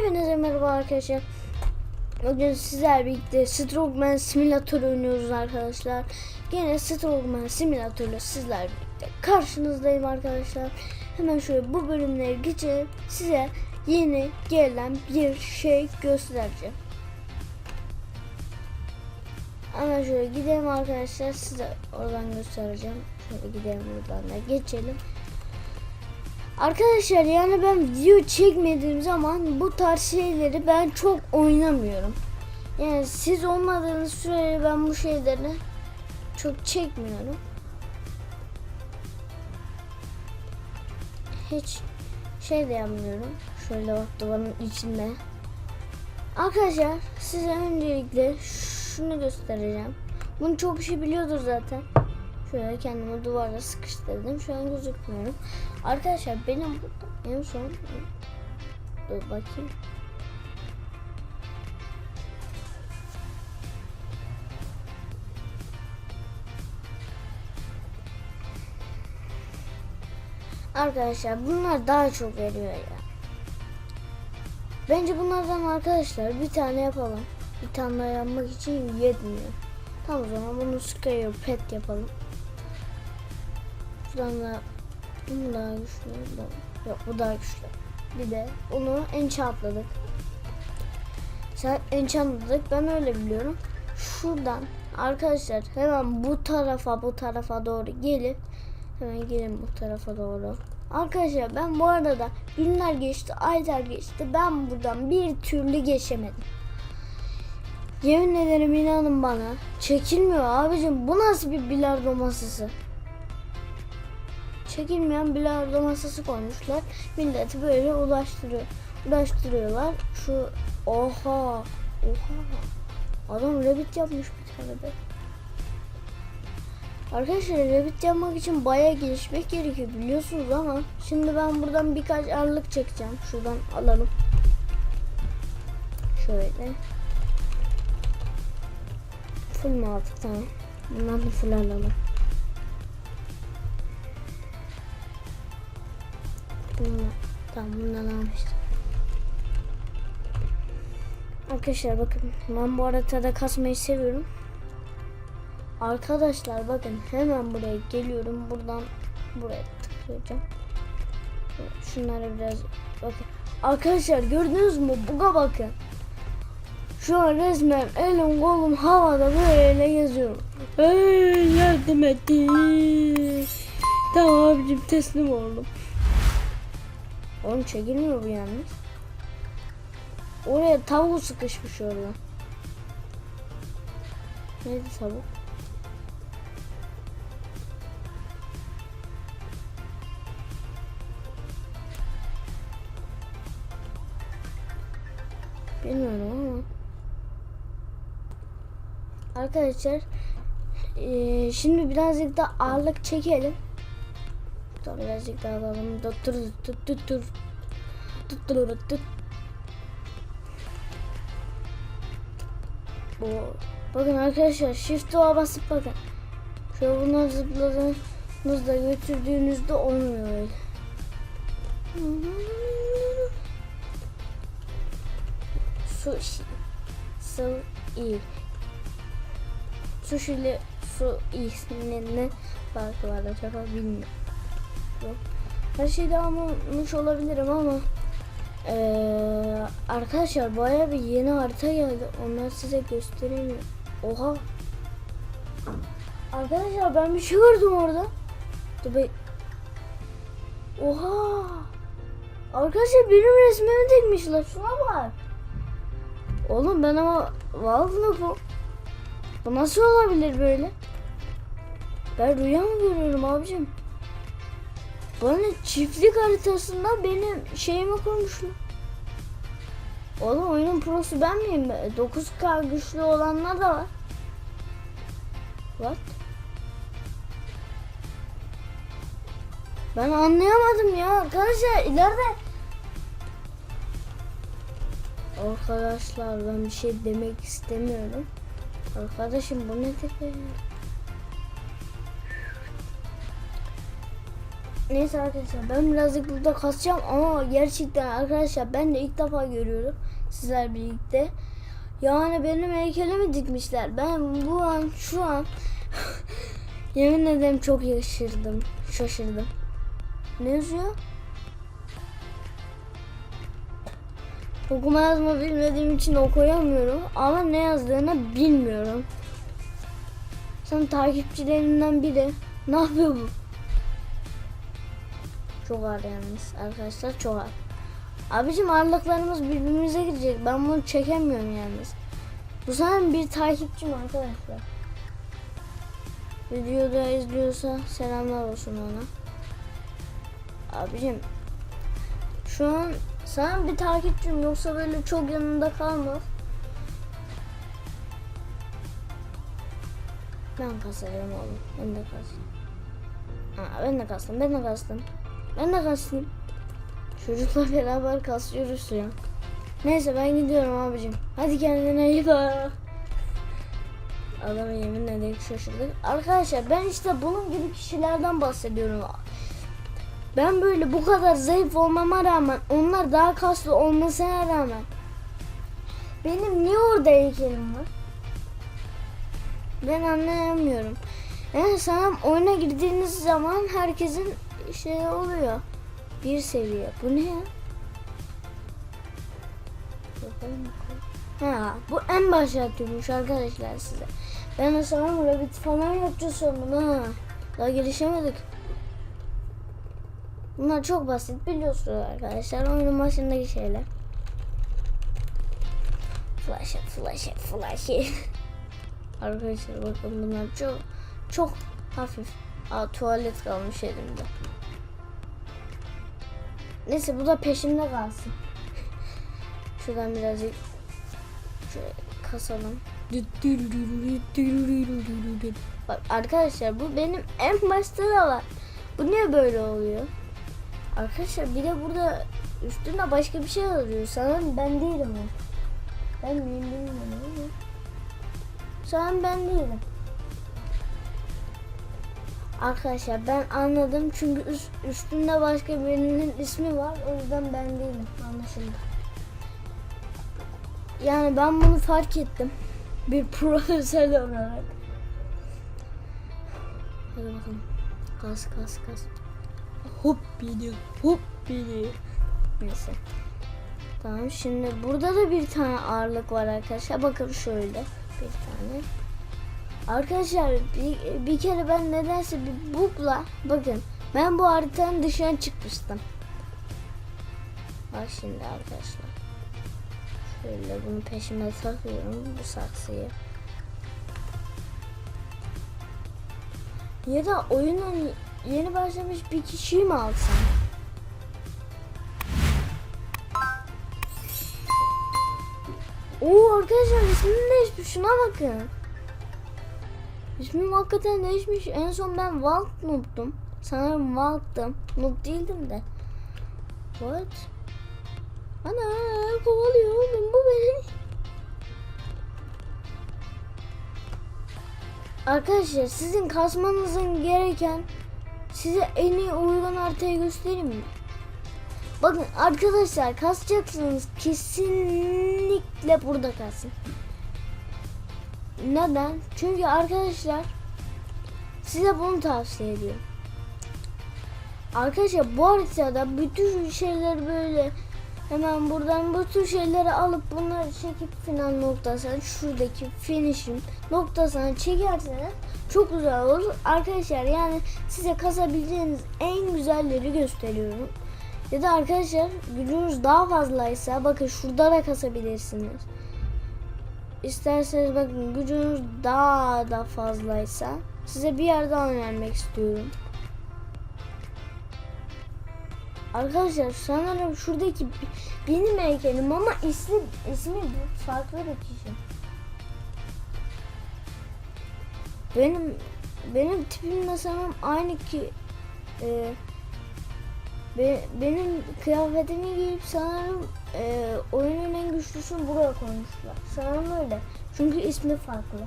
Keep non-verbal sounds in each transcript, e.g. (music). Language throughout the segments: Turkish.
Hepinize merhaba arkadaşlar. Bugün sizler birlikte Strongman Simulator oynuyoruz arkadaşlar. Yine Strongman Simulator ile sizler birlikte karşınızdayım arkadaşlar. Hemen şöyle bu bölümlere geçelim. Size yeni gelen bir şey göstereceğim. Hemen şöyle gidelim arkadaşlar. Size oradan göstereceğim. Şöyle gidelim buradan da geçelim. Arkadaşlar yani ben video çekmediğim zaman bu tarz şeyleri ben çok oynamıyorum. Yani siz olmadığınız sürece ben bu şeyleri çok çekmiyorum. Hiç şey de yapmıyorum. Şöyle bak duvarın içinde. Arkadaşlar size öncelikle şunu göstereceğim. Bunu çok kişi biliyordur zaten. Şöyle kendimi duvarda sıkıştırdım. Şu an gözükmüyorum. Arkadaşlar benim en son Dur bakayım. Arkadaşlar bunlar daha çok veriyor ya. Bence bunlardan arkadaşlar bir tane yapalım. Bir tane yapmak için yetmiyor. Tamam o zaman bunu Skyer Pet yapalım. Da bunu daha güçlü. Bu- Yok bu daha güçlü. Bir de onu enchantladık. Enchantladık ben öyle biliyorum. Şuradan arkadaşlar hemen bu tarafa bu tarafa doğru gelip hemen gelin bu tarafa doğru. Arkadaşlar ben bu arada da günler geçti, aylar geçti. Ben buradan bir türlü geçemedim. Yemin ederim inanın bana. Çekilmiyor abicim. Bu nasıl bir bilardo masası? Çekilmeyen bilardo masası koymuşlar. Milleti böyle ulaştırıyor. Ulaştırıyorlar. Şu oha. Oha. Adam rabbit yapmış bir tane de. Arkadaşlar rabbit yapmak için bayağı gelişmek gerekiyor biliyorsunuz ama şimdi ben buradan birkaç ağırlık çekeceğim. Şuradan alalım. Şöyle. Full mu aldık tamam. Bundan da full alalım. Tamam bundan almıştım. Arkadaşlar bakın ben bu arada kasmayı seviyorum. Arkadaşlar bakın hemen buraya geliyorum. Buradan buraya tıklayacağım. Şunlara biraz bakın. Arkadaşlar gördünüz mü? Buga bakın. Şu an resmen elim kolum havada böyle geziyorum. Hey yardım etti. Tamam abicim teslim oldum. Oğlum çekilmiyor bu yalnız. Oraya tavuk sıkışmış orada. Neydi tavuk? Bilmiyorum ama. Arkadaşlar eee, şimdi birazcık da ağırlık çekelim. Dur birazcık daha alalım. Dur dur dur dur dur. Dur dur dur. Bu bakın arkadaşlar shift doğa basıp bakın. Şöyle buna zıpladığınızda götürdüğünüzde olmuyor öyle. Sushi. Su iyi. Sushi ile su iyisinin ne farkı var acaba bilmiyorum. Her şeyde almamış olabilirim ama eee, arkadaşlar baya bir yeni harita geldi. Onları size gösteremiyorum. Oha. Arkadaşlar ben bir şey gördüm orada. Dur be. Oha. Arkadaşlar benim resmimi çekmişler. Şuna bak. Oğlum ben ama vallahi bu bu nasıl olabilir böyle? Ben rüya mı görüyorum abicim? Bana çiftlik haritasında benim şeyimi koymuşlar. Oğlum oyunun prosu ben miyim? 9K güçlü olanlar da var. What? Ben anlayamadım ya arkadaşlar ileride Arkadaşlar ben bir şey demek istemiyorum. Arkadaşım bu nedir be? Neyse arkadaşlar ben birazcık burada kasacağım ama gerçekten arkadaşlar ben de ilk defa görüyorum sizler birlikte. Yani benim heykelimi dikmişler. Ben bu an şu an (laughs) yemin ederim çok şaşırdım. Şaşırdım. Ne yazıyor? Okuma yazma bilmediğim için okuyamıyorum ama ne yazdığını bilmiyorum. Sen takipçilerinden biri. Ne yapıyor bu? Çok ağır yalnız arkadaşlar çok ağır. Abicim ağırlıklarımız birbirimize girecek. Ben bunu çekemiyorum yalnız. Bu sefer bir takipçim arkadaşlar. Videoda izliyorsa selamlar olsun ona. Abicim şu an sen bir takipçim yoksa böyle çok yanında kalmaz. Ben kasarım oğlum. Ben de kasayım. Aa, ben de kastım. Ben de kastım. Ben de kastım. Çocukla beraber kasıyoruz ya. Neyse ben gidiyorum abicim. Hadi kendine iyi bak. Adamı yemin ederim şaşırdık. Arkadaşlar ben işte bunun gibi kişilerden bahsediyorum. Ben böyle bu kadar zayıf olmama rağmen onlar daha kaslı olmasına rağmen benim niye orada heykelim var? Ben anlayamıyorum. Yani sana oyuna girdiğiniz zaman herkesin şey oluyor. Bir seviye. Bu ne ya? Ha, bu en başlatıyormuş arkadaşlar size. Ben de sanırım Rabbit falan yapacağız sandım ha. Daha gelişemedik. Bunlar çok basit biliyorsunuz arkadaşlar. Oyunun başındaki şeyler. Flash it, flash flash. (laughs) Arkadaşlar bakın bunlar çok çok hafif. Aa tuvalet kalmış elimde. Neyse bu da peşimde kalsın. Şuradan birazcık şöyle kasalım. Bak arkadaşlar bu benim en başta da var. Bu niye böyle oluyor? Arkadaşlar bir de burada üstünde başka bir şey yazıyor. Sanırım ben değilim o. Ben miyim bilmiyorum. Sanırım ben değilim. Arkadaşlar ben anladım çünkü üst, üstünde başka birinin ismi var o yüzden ben değilim anlaşıldı. Yani ben bunu fark ettim bir (laughs) profesyonel olarak. Hadi bakalım. Kas kas kas. Hop bidi hop bidi. Neyse. Tamam şimdi burada da bir tane ağırlık var arkadaşlar. Bakın şöyle bir tane. Arkadaşlar bir, bir kere ben nedense bir bugla bakın ben bu haritanın dışına çıkmıştım. Bak şimdi arkadaşlar. Şöyle bunu peşime takıyorum bu saksıyı. Ya da oyunun yeni başlamış bir kişiyi mi alsam? Oo arkadaşlar ismim değişmiş şuna bakın. İsmim hakikaten değişmiş. En son ben Walk Noob'dum. Sanırım Walk'tım. Noob değildim de. What? Ana kovalıyor oğlum bu beni. Arkadaşlar sizin kasmanızın gereken size en iyi uygun haritayı göstereyim mi? Bakın arkadaşlar kasacaksınız kesinlikle burada kalsın. Neden? Çünkü arkadaşlar size bunu tavsiye ediyorum. Arkadaşlar bu haritada bütün şeyler böyle hemen buradan bu tür şeyleri alıp bunları çekip final noktasına şuradaki finish'in noktasına çekerseniz çok güzel olur. Arkadaşlar yani size kasabileceğiniz en güzelleri gösteriyorum. Ya da arkadaşlar gücünüz daha fazlaysa bakın şurada da kasabilirsiniz. İsterseniz bakın gücünüz daha da fazlaysa size bir yer daha önermek istiyorum. Arkadaşlar sanırım şuradaki benim heykelim ama ismi ismi farklı bir kişi. Benim benim tipimle sanırım aynı ki e, be, benim kıyafetimi giyip sanırım e, oyunun en güçlüsünü buraya koymuşlar. Sanırım öyle. Çünkü ismi farklı.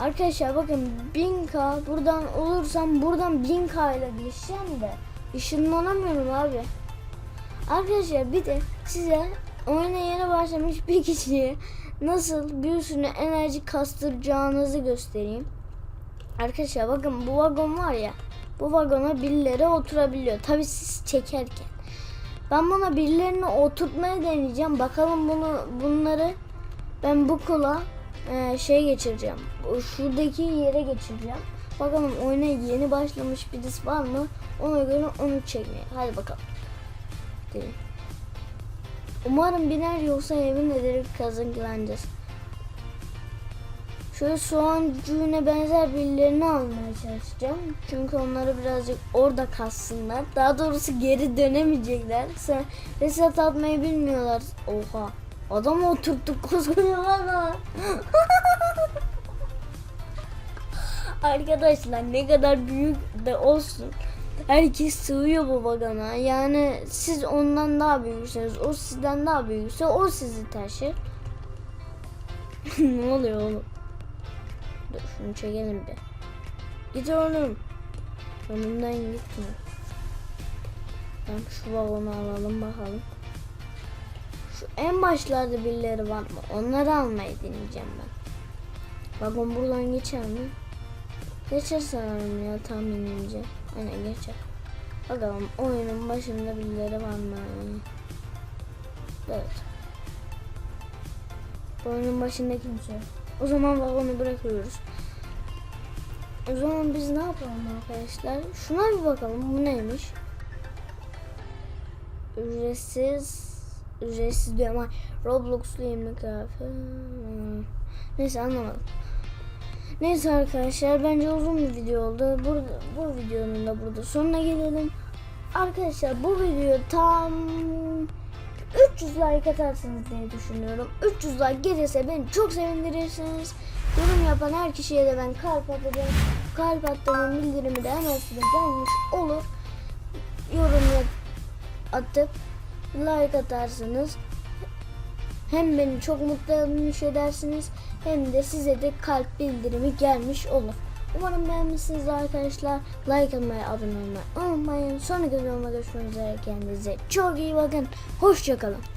Arkadaşlar bakın 1000k buradan olursam buradan 1000k ile geçeceğim de ışınlanamıyorum abi. Arkadaşlar bir de size oyuna yeni başlamış bir kişiye nasıl bir sürü enerji kastıracağınızı göstereyim. Arkadaşlar bakın bu vagon var ya bu vagona birileri oturabiliyor. Tabi siz çekerken. Ben buna birilerini oturtmaya deneyeceğim. Bakalım bunu bunları ben bu kula e, şey geçireceğim. Şuradaki yere geçireceğim. Bakalım oyuna yeni başlamış birisi var mı? Ona göre onu çekmeye. Hadi bakalım. Gidelim. Umarım biner yoksa yemin ederim kazanacağız. Şöyle soğancığına benzer birilerini almaya çalışacağım. Çünkü onları birazcık orada kassınlar. Daha doğrusu geri dönemeyecekler. Sen reset atmayı bilmiyorlar. Oha. Adam oturttuk koskoca valla. (laughs) Arkadaşlar ne kadar büyük de olsun. Herkes sığıyor bu vagona. Yani siz ondan daha büyükseniz, o sizden daha büyükse o sizi taşır. (laughs) ne oluyor oğlum? Dur şunu çekelim bir. Git oğlum. Önümden gitme. Tamam şu vagonu alalım bakalım. Şu en başlarda birileri var mı? Onları almayı deneyeceğim ben. Vagon buradan geçer mi? Geçer sanırım ya tahminimce. Aynen geçer. Bakalım oyunun başında birileri var mı? Evet. Oyunun başında kimse yok. O zaman vagonu bırakıyoruz. O zaman biz ne yapalım arkadaşlar? Şuna bir bakalım. Bu neymiş? Ücretsiz ücretsiz diyorum ama Roblox'lu yemek kıyafet. Hmm. Neyse anlamadım. Neyse arkadaşlar bence uzun bir video oldu. Burada, bu videonun da burada sonuna gelelim. Arkadaşlar bu video tam 300 like atarsınız diye düşünüyorum. 300 like gelirse beni çok sevindirirsiniz. Yorum yapan her kişiye de ben kalp atacağım. Kalp attığımın bildirimi de hemen size gelmiş olur. Yorum atıp like atarsınız. Hem beni çok mutlu etmiş edersiniz hem de size de kalp bildirimi gelmiş olur. Umarım beğenmişsiniz arkadaşlar. Like atmayı, abone olmayı unutmayın. Sonraki videomda görüşmek üzere. Kendinize çok iyi bakın. Hoşçakalın.